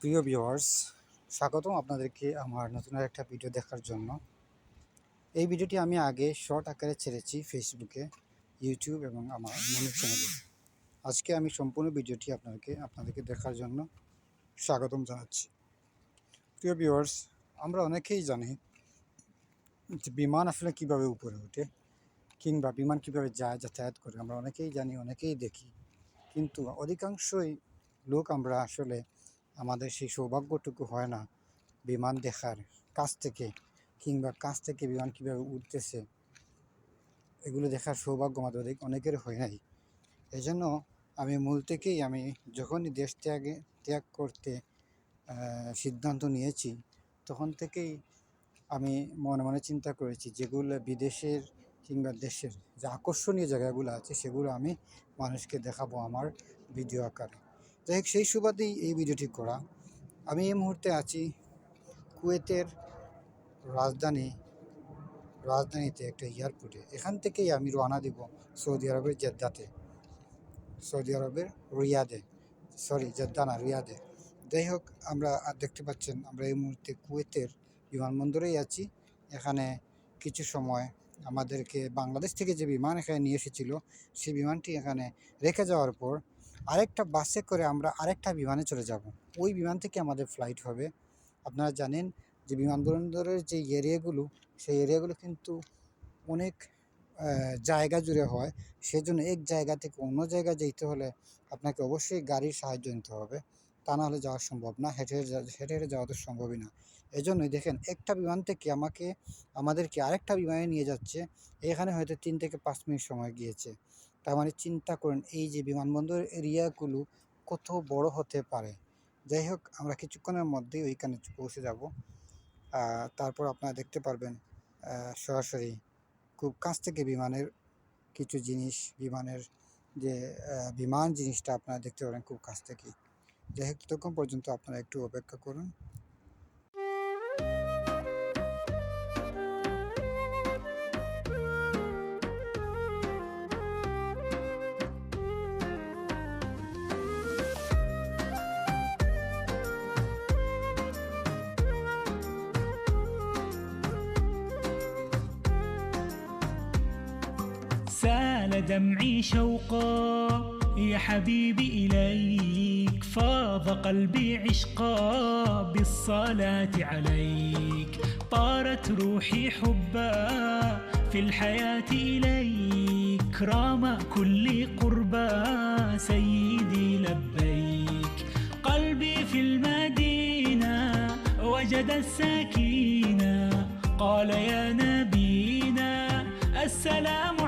প্রিয় ভিউয়ার্স, স্বাগতম আপনাদেরকে আমার নতুন একটা ভিডিও দেখার জন্য। এই ভিডিওটি আমি আগে শর্ট আকারে ছেড়েছি ফেসবুকে, ইউটিউব এবং আমার মনের চ্যানেলে। আজকে আমি সম্পূর্ণ ভিডিওটি আপনাদেরকে আপনাদেরকে দেখার জন্য স্বাগতম জানাচ্ছি। প্রিয় ভিউয়ার্স, আমরা অনেকেই জানি যে বিমান আসলে কীভাবে উপরে ওঠে কিংবা বিমান কীভাবে যায়, যাতায়াত করে। আমরা অনেকেই জানি, অনেকেই দেখি। কিন্তু অধিকাংশই লোক আমরা আসলে আমাদের সেই সৌভাগ্যটুকু হয় না বিমান দেখার কাছ থেকে কিংবা কাছ থেকে বিমান কীভাবে উঠতেছে এগুলো দেখার সৌভাগ্য আমাদের অনেক- অনেকের হয় নাই। এই জন্য আমি মূল থেকেই আমি যখনই দেশ ত্যাগে, ত্যাগ করতে সিদ্ধান্ত নিয়েছি, তখন থেকেই আমি মনে মনে চিন্তা করেছি যেগুলো বিদেশের কিংবা দেশের যে আকর্ষণীয় জায়গাগুলো আছে সেগুলো আমি মানুষকে দেখাবো আমার ভিডিও আকারে। যাই হোক, সেই সুবাদেই এই ভিডিওটি করা। আমি এই মুহূর্তে আছি কুয়েতের রাজধানী, রাজধানীতে একটা এয়ারপোর্টে। এখান থেকেই আমি রওনা দিব সৌদি আরবের জেদ্দাতে। সৌদি আরবের রিয়াদে। সরি, জেদ্দা না, রিয়াদে। যাই হোক, আমরা আর দেখতে পাচ্ছেন, আমরা এই মুহূর্তে কুয়েতের বিমানবন্দরেই আছি। এখানে কিছু সময় আমাদেরকে বাংলাদেশ থেকে যে বিমান এখানে নিয়ে এসেছিল, সেই বিমানটি এখানে রেখে যাওয়ার পর আরেকটা বাসে করে আমরা আরেকটা বিমানে চলে যাব। ওই বিমান থেকে আমাদের ফ্লাইট হবে। আপনারা জানেন যে বিমানবন্দরের যে এরিয়াগুলো সেই এরিয়াগুলো কিন্তু অনেক জায়গা জুড়ে হয়। সেজন্য এক জায়গা থেকে অন্য জায়গায় যেতে হলে আপনাকে অবশ্যই গাড়ির সাহায্য নিতে হবে। তা না হলে যাওয়া সম্ভব না, হেঁটে হেঁটে হেঁটে হেঁটে যাওয়া তো সম্ভবই না। এই জন্যই দেখেন, একটা বিমান থেকে আমাকে, আমাদেরকে আরেকটা বিমানে নিয়ে যাচ্ছে। এখানে হয়তো তিন থেকে পাঁচ মিনিট সময় গিয়েছে। তার মানে চিন্তা করেন, এই যে বিমানবন্দর এরিয়াগুলো কত বড় হতে পারে। যাই হোক, আমরা কিছুক্ষণের মধ্যেই ওইখানে পৌঁছে যাব। তারপর আপনারা দেখতে পারবেন সরাসরি খুব কাছ থেকে বিমানের কিছু জিনিস, বিমানের যে বিমান জিনিসটা আপনারা দেখতে পারেন খুব কাছ থেকে। যাই হোক পর্যন্ত আপনারা একটু অপেক্ষা করুন। سال دمعي شوقا. يا حبيبي إليك فاض قلبي عشقا. بالصلاة عليك طارت روحي حبا. في الحياة إليك رام كل قربا. سيدي لبيك قلبي في المدينة وجد السكينة قال يا نبينا السلام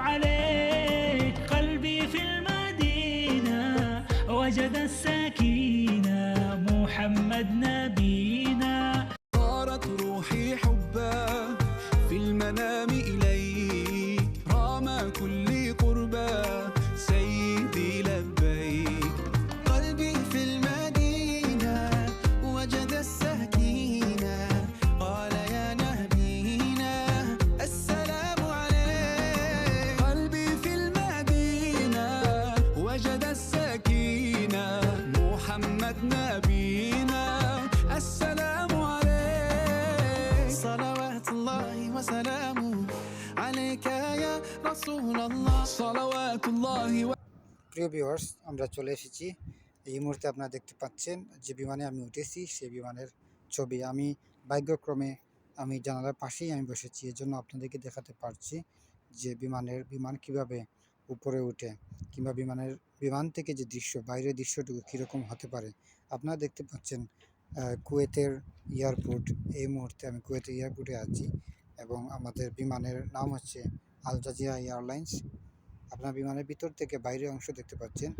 প্রিয় ভিউয়ার্স আমরা চলে এসেছি। এই মুহূর্তে আপনারা দেখতে পাচ্ছেন যে বিমানে আমি উঠেছি, সেই বিমানের ছবি। আমি ভাগ্যক্রমে আমি জানালার পাশেই আমি বসেছি। এর জন্য আপনাদেরকে দেখাতে পারছি যে বিমানের বিমান কীভাবে উপরে উঠে কিংবা বিমানের বিমান থেকে যে দৃশ্য, বাইরের দৃশ্যটুকু কীরকম হতে পারে। আপনারা দেখতে পাচ্ছেন কুয়েতের এয়ারপোর্ট। এই মুহূর্তে আমি কুয়েতের এয়ারপোর্টে আছি এবং আমাদের বিমানের নাম হচ্ছে আল জাজিরা এয়ারলাইন্স, আপনার বিমানের ভিতর থেকে বাইরের অংশ দেখতে পাচ্ছেন।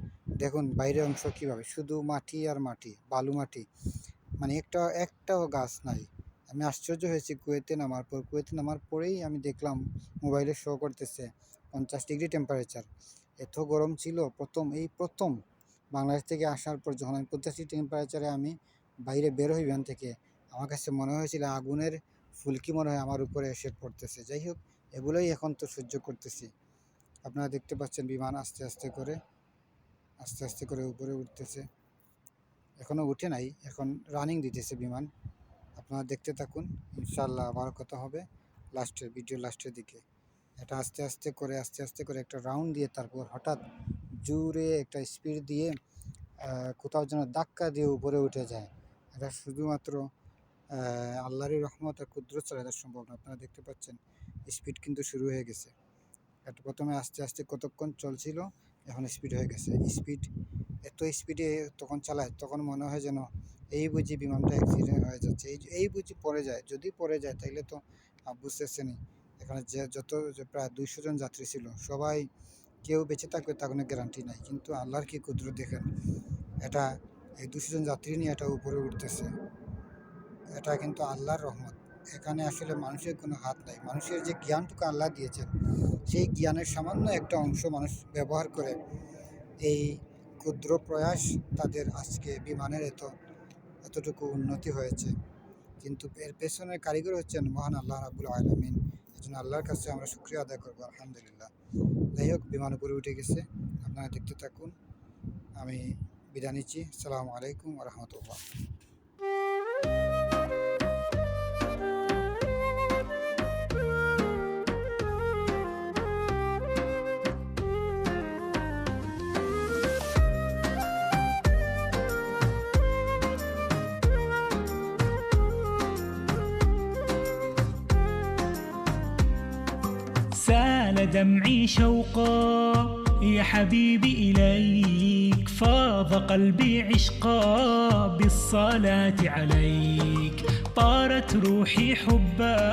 দেখুন, বাইরের অংশ কীভাবে? শুধু মাটি আর মাটি, বালু মাটি। মানে একটা, একটাও গাছ নাই। আমি আশ্চর্য হয়েছি, কুয়েতে নামার পর। কুয়েতে নামার পরেই আমি দেখলাম, মোবাইলে শো করতেছে পঞ্চাশ ডিগ্রি টেম্পারেচার এত গরম ছিল, প্রথম, এই প্রথম বাংলাদেশ থেকে আসার পর যখন আমি পঞ্চাশ ডিগ্রি টেম্পারেচারে আমি বাইরে বের হই বিমান থেকে, আমার কাছে মনে হয়েছিল আগুনের ফুলকি মনে হয় আমার উপরে এসে পড়তেছে। যাই হোক এগুলোই এখন তো সহ্য করতেছি। আপনারা দেখতে পাচ্ছেন বিমান আস্তে আস্তে করে, আস্তে আস্তে করে উপরে উঠতেছে। এখনও উঠে নাই, এখন রানিং দিতেছে বিমান। আপনারা দেখতে থাকুন ইনশাল্লাহ আবার কথা হবে লাস্টের ভিডিও লাস্টের দিকে। এটা আস্তে আস্তে করে, আস্তে আস্তে করে একটা রাউন্ড দিয়ে তারপর হঠাৎ জোরে একটা স্পিড দিয়ে কোথাও যেন ধাক্কা দিয়ে উপরে উঠে যায়। এটা শুধুমাত্র আল্লাহরই রহমত আর ছাড়া এটা সম্ভব না। আপনারা দেখতে পাচ্ছেন স্পিড কিন্তু শুরু হয়ে গেছে। এটা প্রথমে আস্তে আস্তে কতক্ষণ চলছিল এখন স্পিড হয়ে গেছে। স্পিড এত স্পিডে তখন চালায় তখন মনে হয় যেন এই বুঝি বিমানটা অ্যাক্সিডেন্ট হয়ে যাচ্ছে। এই এই বুঝি পড়ে যায় যদি পড়ে যায় তাইলে তো আহ, বুঝতেছেনই এখানে যে যত প্রায় দুইশো জন যাত্রী ছিল সবাই কেউ বেঁচে থাকবে তার কোনো গ্যারান্টি নাই। কিন্তু আল্লাহর কি কুদরত দেখেন এটা এই দুশো জন যাত্রী নিয়ে এটা উপরে উঠতেছে। এটা কিন্তু আল্লাহর রহমত। এখানে আসলে মানুষের কোনো হাত নাই। মানুষের যে জ্ঞানটুকু আল্লাহ দিয়েছেন, সেই জ্ঞানের সামান্য একটা অংশ মানুষ ব্যবহার করে এই ক্ষুদ্র প্রয়াস তাদের আজকে বিমানের এত, এতটুকু উন্নতি হয়েছে। কিন্তু এর পেছনের কারিগর হচ্ছেন মহান আল্লাহ রাবুল আলমিন। জন্য আল্লাহর কাছে আমরা শুক্রিয়া আদায় করব, আলহামদুলিল্লাহ। যাই হোক, বিমান উপরে উঠে গেছে। আপনারা দেখতে থাকুন। আমি বিদায় নিচ্ছি। সালামু আলাইকুম রহমতুল্লাহ। دمعي شوقا. يا حبيبي إليك فاض قلبي عشقا. بالصلاة عليك طارت روحي حبا.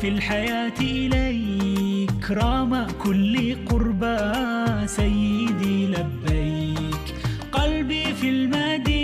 في الحياة إليك رام كل قربا. سيدي لبيك قلبي في المدينة.